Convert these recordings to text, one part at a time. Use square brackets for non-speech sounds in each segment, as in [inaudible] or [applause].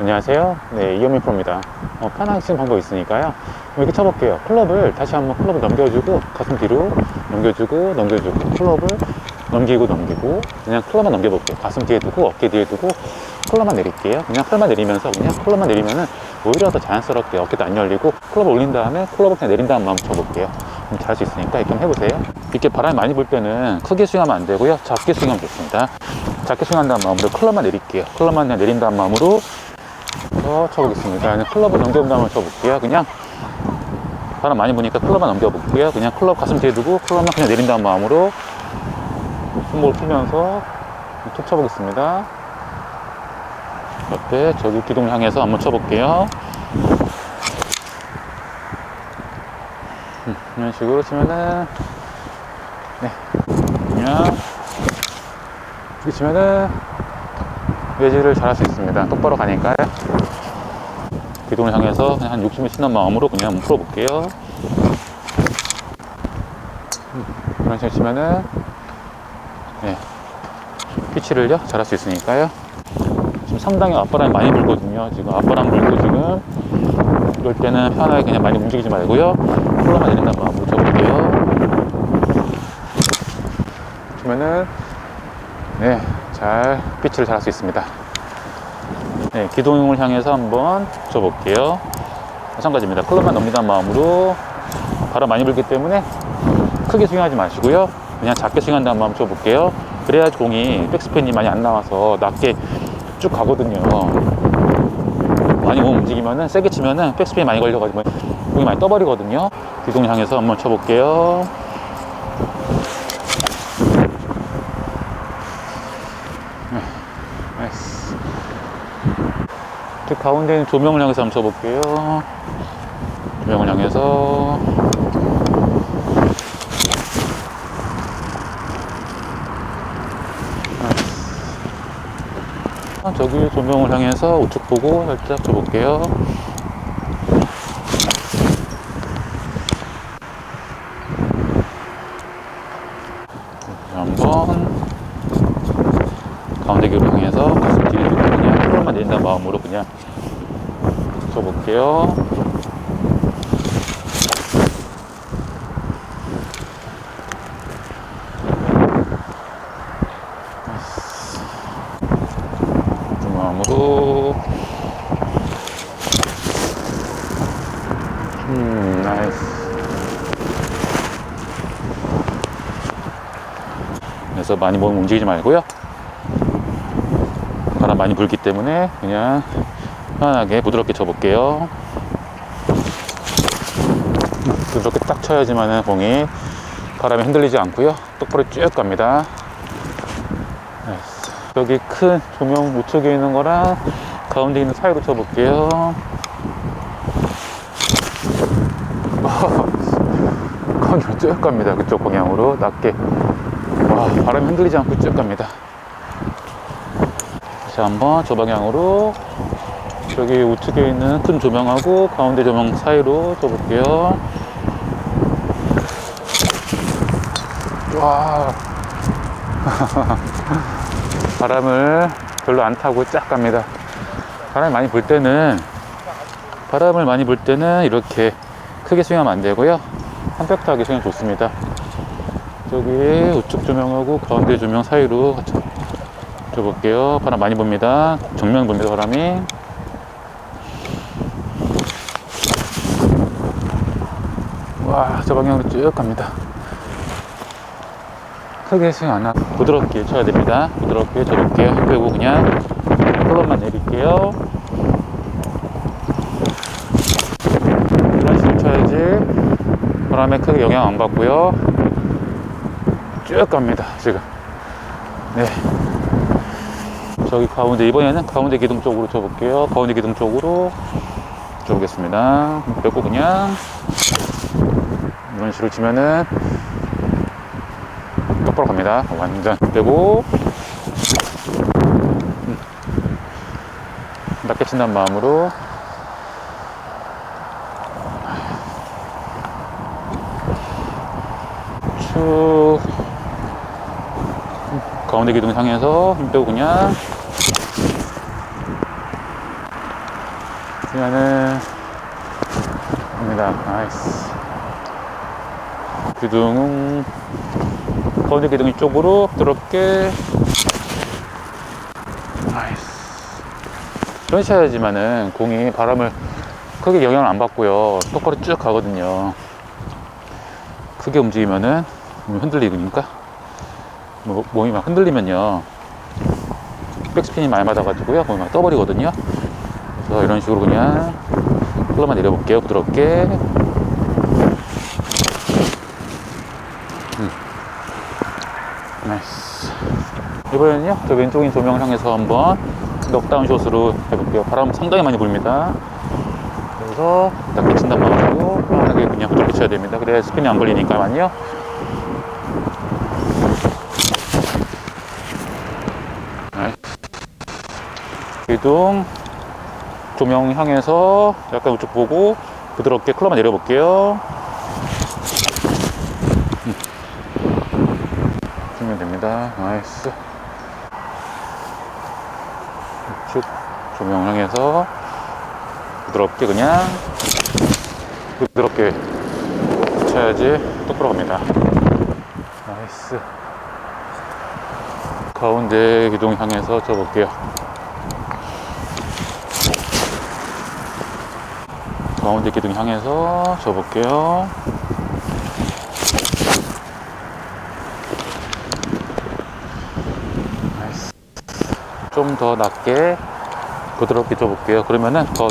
안녕하세요. 네, 이현민 프로입니다. 어, 편하게 치는 방법이 있으니까요. 이렇게 쳐볼게요. 클럽을 다시 한번 클럽을 넘겨주고, 가슴 뒤로 넘겨주고, 넘겨주고, 클럽을 넘기고, 넘기고, 그냥 클럽만 넘겨볼게요. 가슴 뒤에 두고, 어깨 뒤에 두고, 클럽만 내릴게요. 그냥 클럽만 내리면서, 그냥 클럽만 내리면은 오히려 더 자연스럽게 어깨도 안 열리고, 클럽을 올린 다음에 클럽을 그냥 내린 다음 마음 쳐볼게요. 그럼 잘할 수 있으니까 이렇게 해보세요. 이렇게 바람이 많이 불 때는 크게 스윙하면 안 되고요. 작게 스윙하면 좋습니다. 작게 스윙한 다음 마음으로 클럽만 내릴게요. 클럽만 내린 다음 마음으로 어, 쳐보겠습니다. 그냥 클럽을 다음에 쳐볼게요. 그냥 바람 많이 부니까 클럽만 넘겨볼게요. 그냥 클럽 가슴 뒤에 두고 클럽만 그냥 내린 다음 마음으로 손목을 풀면서 툭 쳐보겠습니다. 옆에 저기 기둥을 향해서 한번 쳐볼게요. 음, 이런 식으로 치면은 네 그냥 이렇게 치면은 외지를 잘 할 수 있습니다. 똑바로 가니까요. 기둥을 향해서 그냥 한 60m 치는 마음으로 그냥 풀어볼게요. 음, 이런 식으로 치면은 네, 피치를요 잘할 수 있으니까요. 지금 상당히 앞바람이 많이 불거든요. 지금 앞바람 불고 지금 이럴 때는 편하게 그냥 많이 움직이지 말고요. 콜라만 내린다는 마음으로 쳐볼게요. 그러면은 네, 잘 피치를 잘할 수 있습니다. 네, 기둥을 향해서 한번 쳐볼게요. 마찬가지입니다. 클럽만 넘기는 마음으로 바람 많이 불기 때문에 크게 스윙하지 마시고요. 그냥 작게 스윙한다는 마음 쳐볼게요. 그래야 공이 백스핀이 많이 안 나와서 낮게 쭉 가거든요. 많이 몸 움직이면은 세게 치면은 백스핀이 많이 걸려가지고 공이 많이 떠버리거든요. 기둥 향해서 한번 쳐볼게요. 나이스. 그 가운데 있는 조명을 향해서 한번 쳐볼게요. 조명을 향해서. 아, 저기 조명을 향해서 우측 보고 살짝 쳐볼게요. 한번 가운데 기로 향해서 가슴 두고 그냥 풀만 내린다는 마음으로 그냥 쳐 볼게요. 음. 그래서 많이 몸 움직이지 말고요. 바람 많이 불기 때문에 그냥 편안하게 부드럽게 쳐볼게요. 부드럽게 딱 쳐야지만은 공이 바람에 흔들리지 않고요. 똑바로 쭉 갑니다. 여기 큰 조명 우측에 있는 거랑 가운데 있는 사이로 쳐볼게요. 가운데로 쭉 갑니다. 그쪽 방향으로 낮게. 와, 바람이 흔들리지 않고 쭉 갑니다. 다시 한번 저 방향으로 저기 우측에 있는 큰 조명하고 가운데 조명 사이로 쳐볼게요. 와. [laughs] 바람을 별로 안 타고 쫙 갑니다. 바람이 많이 불 때는 바람을 많이 불 때는 이렇게 크게 스윙하면 안 되고요. 컴팩트하게 스윙 좋습니다. 저기 우측 조명하고 가운데 조명 사이로 줘볼게요. 바람 많이 붑니다. 정면 붑니다, 바람이. 와, 저 방향으로 쭉 갑니다. 크게 스윙 안 하고 부드럽게 쳐야 됩니다. 부드럽게. 힘 빼고 그냥 클럽만 내릴게요. 이런 식으로 쳐야지 바람에 크게 영향 안 받고요. 쭉 갑니다, 지금. 네. 저기 가운데 이번에는 가운데 기둥 쪽으로 쳐볼게요. 가운데 기둥 쪽으로 쳐보겠습니다. 빼고 그냥 이런 식으로 치면은 똑바로 갑니다. 완전 빼고 음. 낮게 친다는 마음으로 쭉 가운데 기둥 향해서 힘 빼고 그냥 그러면은 입니다. 나이스. 기둥은 가운데 기둥 이쪽으로 부드럽게 나이스. 이런 쳐야지만은 공이 바람을 크게 영향을 안 받고요. 똑바로 쭉 가거든요. 크게 움직이면은 흔들리니까 뭐, 몸이 막 흔들리면요. 백스핀이 많이 맞아가지고요. 몸이 막 떠버리거든요. 그래서 이런 식으로 그냥 흘러만 내려볼게요. 부드럽게. 나이스. 이번에는요, 저 왼쪽인 조명을 향해서 한번 넉다운 숏으로 해볼게요. 바람 상당히 많이 불니다. 그래서 딱 미친단 마음으로 편하게 그냥 부드럽게 쳐야 됩니다. 그래야 스핀이 안 걸리니까만요. 기둥 조명 향해서 약간 우측 보고 부드럽게 클럽만 내려볼게요. 음. 됩니다. 나이스. 우측 조명 향해서 부드럽게 그냥 부드럽게 쳐야지 똑바로 갑니다. 나이스. 가운데 기둥 향해서 쳐볼게요. 가운데 기둥 향해서 쳐볼게요. 나이스. 좀 더 낮게 부드럽게 쳐볼게요. 그러면은 더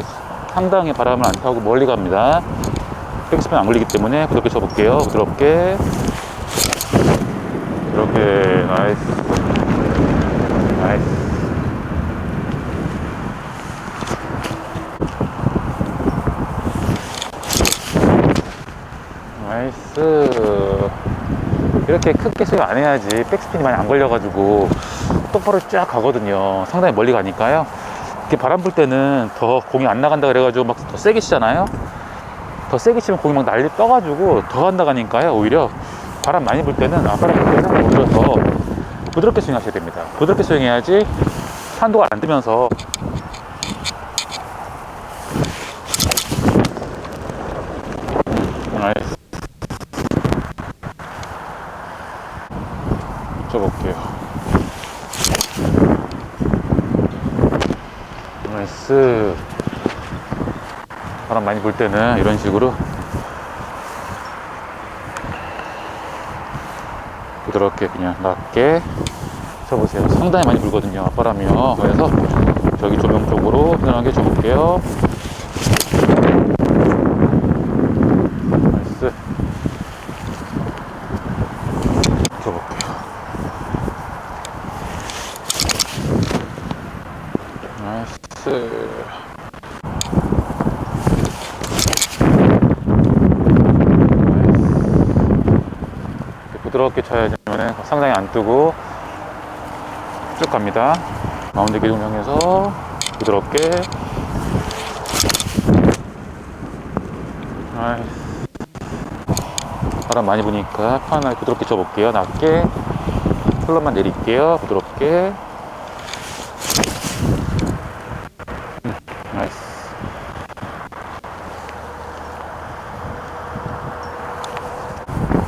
상당히 바람을 안 타고 멀리 갑니다. 백스핀 안 걸리기 때문에 부드럽게 쳐볼게요. 부드럽게. 이렇게. 나이스. 나이스. 이렇게 크게 소리 안 해야지 백스핀이 많이 안 걸려가지고 똑바로 쫙 가거든요. 상당히 멀리 가니까요. 이렇게 바람 불 때는 더 공이 안 나간다 그래가지고 막 더 세게 치잖아요. 더 세게 치면 공이 막 난리 떠가지고 더 간다 가니까요. 오히려 바람 많이 불 때는 앞바람 불 때는 오히려 더 부드럽게 스윙하셔야 됩니다. 부드럽게 스윙해야지 산도가 안 뜨면서 나이스. 쳐볼게요. 나이스. 바람 많이 불 때는 이런 식으로 부드럽게 그냥 낮게 쳐보세요. 상당히 많이 불거든요. 앞바람이요. 그래서 저기 조명 쪽으로 편하게 쳐볼게요. 나이스. 쳐볼게요. 나이스. 나이스. 부드럽게 쳐야지만 상당히 안 뜨고 쭉 갑니다. 가운데 기둥 향해서 부드럽게. 바람 많이 부니까 편하게 부드럽게 쳐볼게요. 낮게. 흘러만 내릴게요. 부드럽게. 음, 나이스.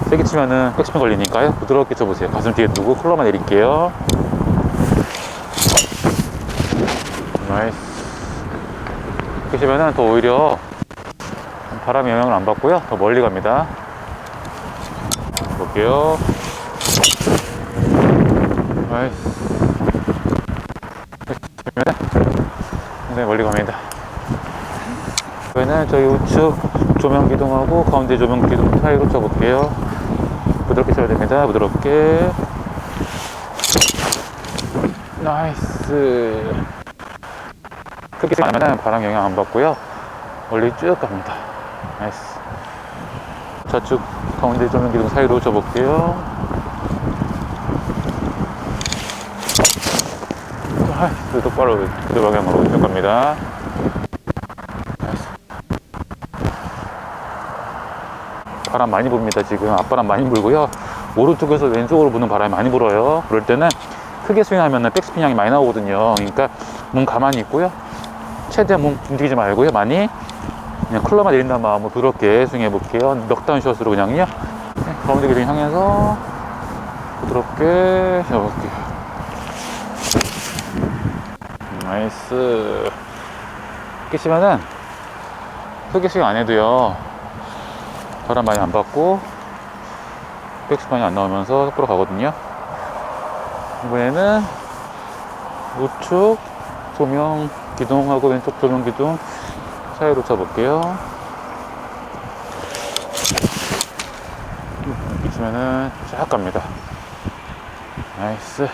세게 치면은 백스핀 걸리니까요. 부드럽게 쳐보세요. 가슴 뒤에 두고 쿨러만 내릴게요. 나이스. 이렇게 치면은 더 오히려 바람의 영향을 안 받고요. 더 멀리 갑니다. 볼게요. 나이스. 네, 멀리 갑니다. 이번에는 저희 우측 조명 기둥하고 가운데 조명 기둥 사이로 쳐볼게요. 부드럽게 쳐야 됩니다. 부드럽게. 나이스. 크게 안 하면 바람 영향 안 받고요. 멀리 쭉 갑니다. 나이스. 좌측 가운데 조명 기둥 사이로 쳐볼게요. 나이스. 똑바로 그 방향으로 쭉 갑니다. 나이스. 바람 많이 붑니다 지금 앞바람 많이 불고요 오른쪽에서 왼쪽으로 부는 바람이 많이 불어요 그럴 때는 크게 스윙하면 백스핀 양이 많이 나오거든요 그러니까 몸 가만히 있고요 최대한 몸 움직이지 말고요. 많이 그냥 클럽만 내린다는 마음으로 부드럽게 스윙해 볼게요. 넉다운 샷으로 그냥요. 네, 가운데 기둥 향해서 부드럽게 해볼게요. 나이스. 끼시면은 크게 스윙 안 해도요. 바람 많이 안 받고 백스판이 안 나오면서 속보로 가거든요. 이번에는 우측 조명 기둥하고 왼쪽 조명 기둥 사이로 쳐볼게요. 비치면은 쫙 갑니다. 나이스.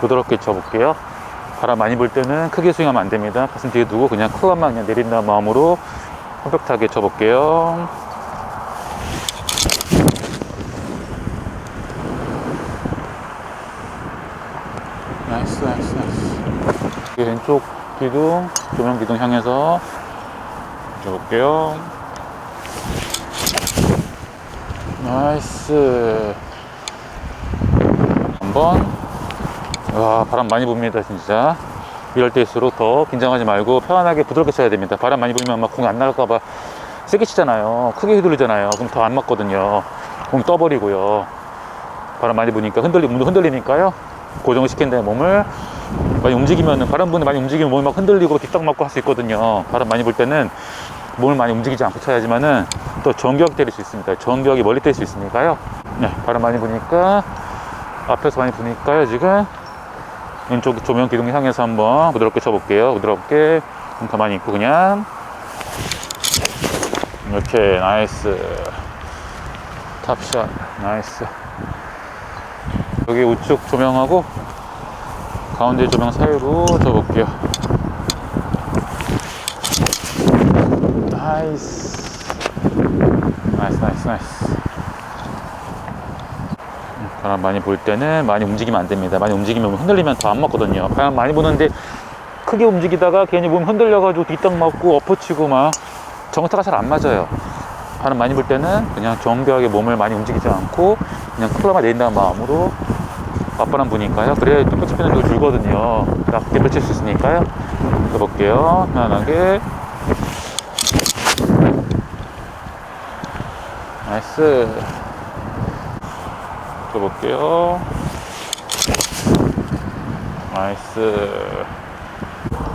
부드럽게 쳐볼게요. 바람 많이 불 때는 크게 스윙하면 안 됩니다. 가슴 뒤에 두고 그냥 클럽만 그냥 내린다는 마음으로 컴팩트하게 쳐볼게요. 나이스, 나이스, 나이스. 이 왼쪽 기둥, 조명 기둥 향해서 쳐볼게요. 나이스. 한번. 와, 바람 많이 붑니다, 진짜. 이럴 때일수록 더 긴장하지 말고 편안하게 부드럽게 쳐야 됩니다. 바람 많이 불면 막 공이 안 나갈까봐 세게 치잖아요. 크게 휘두르잖아요. 그럼 더 안 맞거든요. 공이 떠버리고요. 바람 많이 부니까 흔들리, 흔들리니까요. 고정을 시킨 다음에 몸을 많이 움직이면은 바람 부는 많이 움직이면 몸이 막 흔들리고 뒷땅 맞고 할 수 있거든요. 바람 많이 불 때는 몸을 많이 움직이지 않고 쳐야지만은 또 정격 때릴 수 있습니다. 정격이 멀리 때릴 수 있으니까요. 네, 바람 많이 부니까 앞에서 많이 부니까요. 지금 왼쪽 조명 기둥 향해서 한번 부드럽게 쳐볼게요. 부드럽게. 좀 가만히 있고 그냥. 이렇게 나이스. 탑샷. 나이스. 여기 우측 조명하고 가운데 조명 사이로 쳐볼게요. 나이스. 나이스 나이스 나이스 바람 많이 불 때는 많이 움직이면 안 됩니다. 많이 움직이면 흔들리면 더 안 맞거든요. 바람 많이 부는데 크게 움직이다가 괜히 몸 흔들려가지고 뒷땅 맞고 엎어치고 막 정타가 잘 안 맞아요. 바람 많이 불 때는 그냥 정교하게 몸을 많이 움직이지 않고 그냥 클럽만 내린다는 마음으로 맞바람 부니까요. 그래야 또 끝이 피는 게 줄거든요. 낮게 펼칠 수 있으니까요. 해볼게요. 편안하게. 나이스. 줘볼게요. 나이스.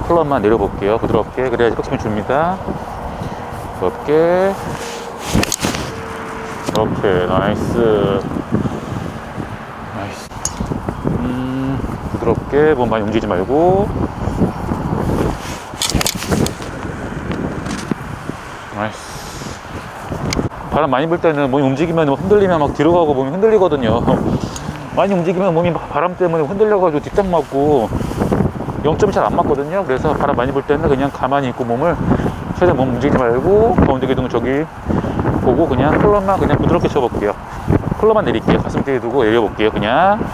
클럽만 내려볼게요. 부드럽게. 그래야지 끝이 줍니다. 부드럽게. 이렇게. 나이스. 나이스. 음, 부드럽게 몸 많이 움직이지 말고. 나이스. 바람 많이 불 때는 몸이 움직이면 흔들리면 막 뒤로 가고 몸이 흔들리거든요. [laughs] 많이 움직이면 몸이 막 바람 때문에 흔들려가지고 뒷장 맞고 0점이 잘 안 맞거든요. 그래서 바람 많이 불 때는 그냥 가만히 있고 몸을 최대한 몸 움직이지 말고 가운데 기둥 저기 보고 그냥 클럽만 그냥 부드럽게 쳐볼게요. 클럽만 내릴게요. 가슴 뒤에 두고 내려볼게요. 그냥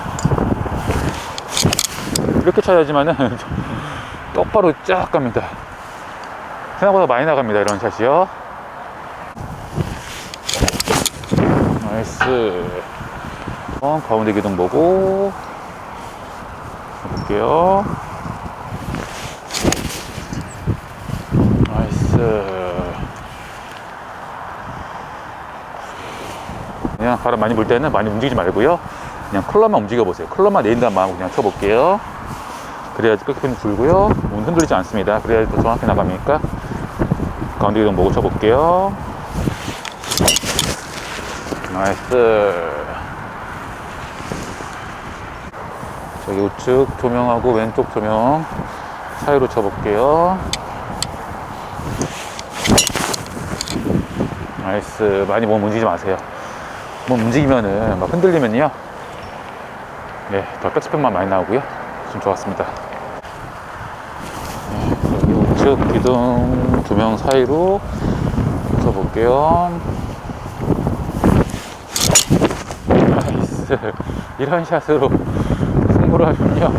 이렇게 쳐야지만은 [laughs] 똑바로 쫙 갑니다. 생각보다 많이 나갑니다. 이런 샷이요. 나이스. 어, 가운데 기둥 보고 볼게요. 나이스. 그냥 바람 많이 불 때는 많이 움직이지 말고요. 그냥 클럽만 움직여 보세요. 클럽만 내린다는 마음으로 그냥 쳐볼게요. 그래야지 끝끝이 불고요. 몸 흔들리지 않습니다. 그래야지 더 정확히 나갑니까? 가운데 기둥 보고 쳐볼게요. 나이스. 저기 우측 조명하고 왼쪽 조명 사이로 쳐볼게요. 나이스. 많이 몸 움직이지 마세요. 몸 움직이면은 막 흔들리면요. 네, 더 백스핀만 많이 나오고요. 좀 좋았습니다. 네, 여기 우측 기둥 조명 사이로 쳐볼게요. 나이스. 이런 샷으로 승부를 하면요.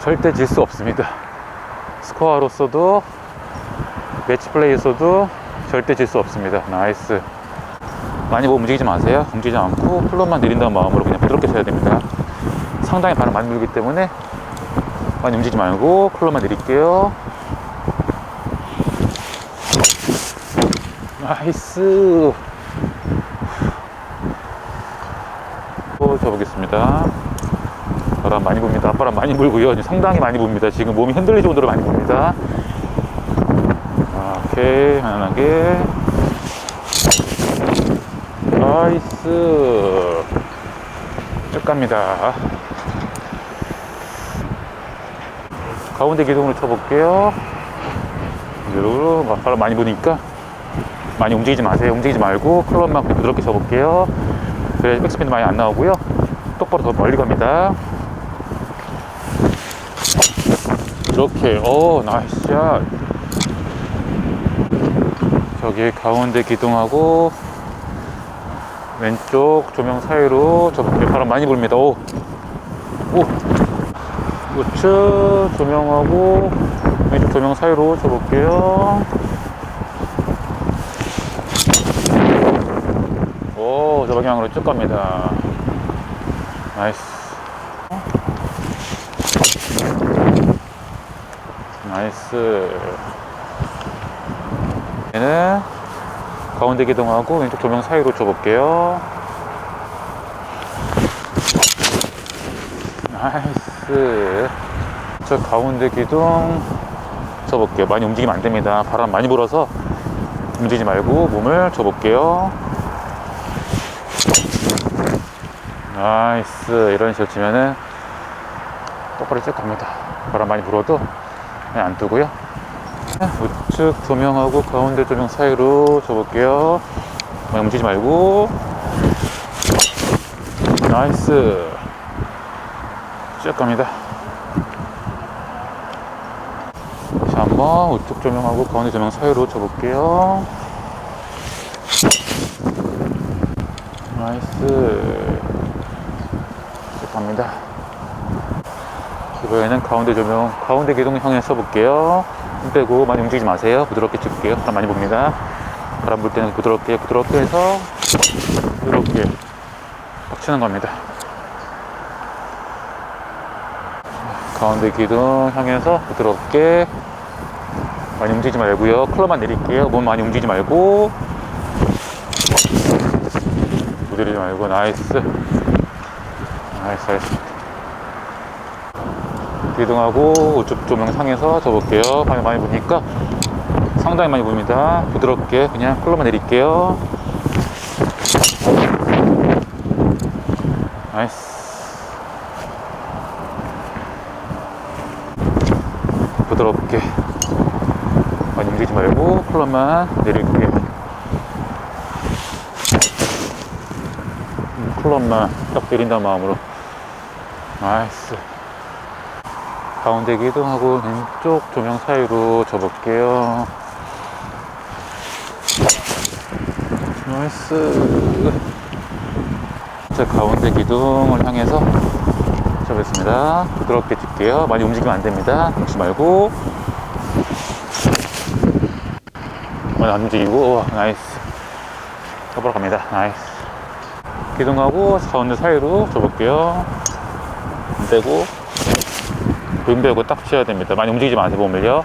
절대 질 수 없습니다. 스코어로서도, 매치 플레이에서도 절대 질 수 없습니다. 나이스. 많이 뭐 움직이지 마세요. 움직이지 않고 플롯만 내린다는 마음으로 그냥 부드럽게 쳐야 됩니다. 상당히 바람 많이 불기 때문에 많이 움직이지 말고 클럽만 내릴게요. 나이스. 또 접어보겠습니다. 바람 많이 붑니다. 바람 많이 불고요. 상당히 많이 붑니다. 지금 몸이 흔들릴 정도로 많이 붑니다. 아, 오케이. 편안하게. 나이스. 쭉 갑니다. 가운데 기둥으로 쳐볼게요. 이대로 바람 많이 부니까 많이 움직이지 마세요. 움직이지 말고 클럽만 부드럽게 쳐볼게요. 그래야 백스핀도 많이 안 나오고요. 똑바로 더 멀리 갑니다. 이렇게, 오, 나이스 샷. 저기 가운데 기둥하고 왼쪽 조명 사이로 저렇게 바람 많이 불니다. 오, 오, 우측 조명하고 왼쪽 조명 사이로 쳐볼게요. 쭉 갑니다. 나이스. 나이스. 얘는 가운데 기둥하고 왼쪽 조명 사이로 쳐볼게요. 나이스. 저 가운데 기둥 쳐볼게요. 많이 움직이면 안 됩니다. 바람 많이 불어서 움직이지 말고 몸을 쳐볼게요. 나이스. 이런 식으로 치면은 똑바로 쭉 갑니다. 바람 많이 불어도 그냥 안 뜨고요. 우측 조명하고 가운데 조명 사이로 쳐볼게요. 많이 움직이지 말고. 나이스. 쭉 갑니다. 다시 한번 우측 조명하고 가운데 조명 사이로 쳐볼게요. 나이스. 쭉 갑니다. 이번에는 가운데 조명, 가운데 기둥 향해 쳐볼게요. 힘 빼고 많이 움직이지 마세요. 부드럽게 칠게요. 바람 많이 봅니다. 바람 불 때는 부드럽게, 부드럽게 해서 부드럽게 딱 치는 겁니다. 가운데 기둥 향해서 부드럽게 많이 움직이지 말고요. 클럽만 내릴게요. 몸 많이 움직이지 말고 부드리지 말고 나이스 나이스 나이스 기둥하고 우측 조명 상에서 접을게요. 바람이 많이 부니까 상당히 많이 보입니다. 부드럽게 그냥 클럽만 내릴게요. 나이스 부드럽게 많이 움직이지 말고 클럽만 내릴게요. 음, 클럽만 딱 내린다는 마음으로 나이스 가운데 기둥하고 왼쪽 조명 사이로 접을게요. 나이스. 자, 가운데 기둥을 향해서 접겠습니다. 부드럽게 칠게요. 많이 움직이면 안 됩니다. 멈지 말고. 많이 안 움직이고, 와, 나이스. 접으러 갑니다. 나이스. 기둥하고 가운데 사이로 접을게요. 안 되고. 등 배고 딱 치셔야 됩니다. 많이 움직이지 마세요, 몸을요.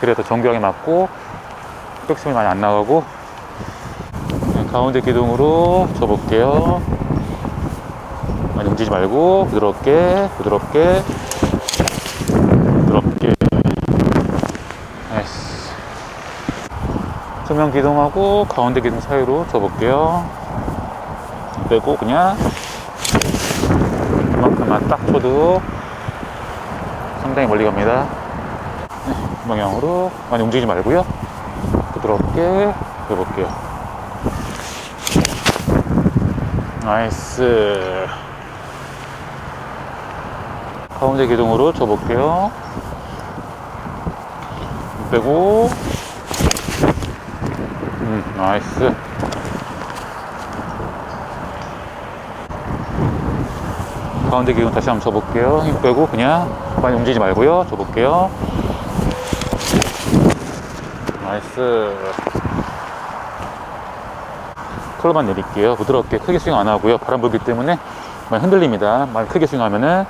그래서 정교하게 맞고, 백스윙이 많이 안 나가고, 네, 가운데 기둥으로 쳐볼게요. 많이 움직이지 말고, 부드럽게, 부드럽게, 부드럽게. 나이스. 조명 기둥하고 가운데 기둥 사이로 쳐볼게요. 빼고, 그냥, 그만큼만 딱 쳐도 상당히 멀리 갑니다. 네, 이 방향으로 많이 움직이지 말고요. 부드럽게 해볼게요. 나이스. 가운데 기둥으로 쳐볼게요. 빼고. 음, 나이스. 가운데 기둥 다시 한번 쳐볼게요. 힘 빼고 그냥 많이 움직이지 말고요. 줘볼게요. 나이스. 클럽만 내릴게요. 부드럽게 크게 스윙 안 하고요. 바람 불기 때문에 많이 흔들립니다. 많이 크게 스윙하면은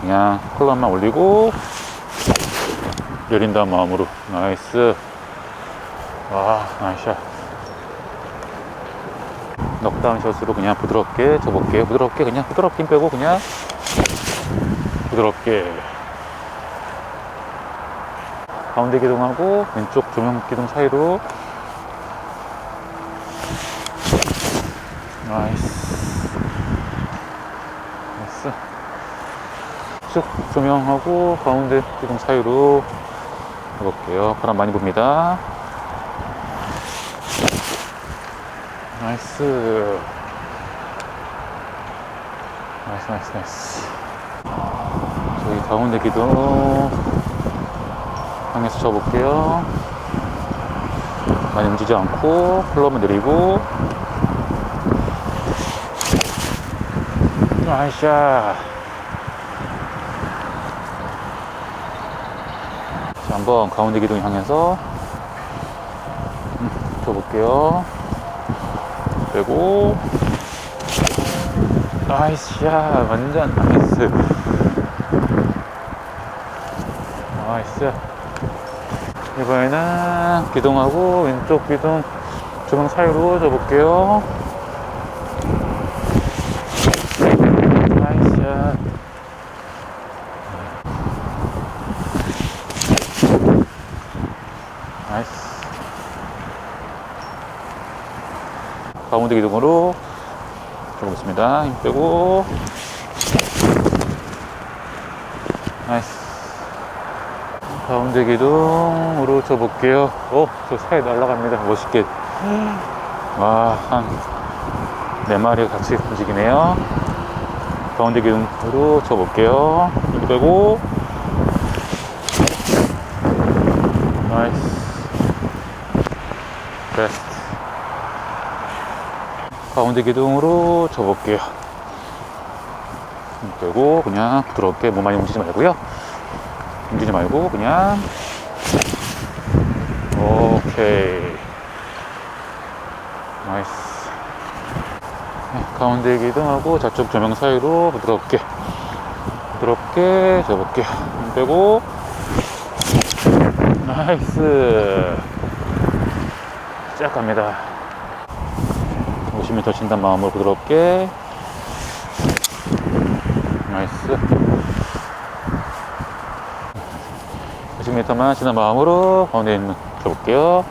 그냥 클럽만 올리고 열린다는 마음으로 나이스 와 나이스 샷 넉다운 샷으로 그냥 부드럽게 쳐볼게요. 부드럽게 그냥 부드럽게 힘 빼고 그냥 부드럽게. 가운데 기둥하고 왼쪽 조명 기둥 사이로. 나이스. 나이스. 쭉 조명하고 가운데 기둥 사이로 해볼게요. 바람 많이 붑니다 나이스. 나이스 나이스 나이스. 저기 가운데 기둥 향해서 쳐볼게요. 많이 움직이지 않고 클럽을 내리고. 자, 한번 가운데 기둥 향해서 음, 쳐볼게요 나이스 샷 완전 나이스. 나이스. 이번에는 기둥하고 왼쪽 기둥 조명 사이로 줘볼게요. 나이스 가운데 기둥으로 줘보겠습니다. 힘 빼고. 나이스. 가운데 기둥으로 쳐볼게요. 오, 저 사이 날아갑니다. 멋있게. 와, 한 네 마리가 같이 움직이네요. 가운데 기둥으로 쳐볼게요. 힘 빼고 나이스 베스트 가운데 기둥으로 힘 빼고 그냥 부드럽게 몸 많이 움직이지 말고요. 움직이지 말고 그냥. 오케이. 나이스. 네, 가운데 기둥하고 좌측 조명 사이로 부드럽게 부드럽게 접을게요. 힘 빼고. 나이스. 쫙 갑니다 50m 친단 마음으로 부드럽게. 나이스. 50m만 친단 마음으로 가운데 있는 쳐볼게요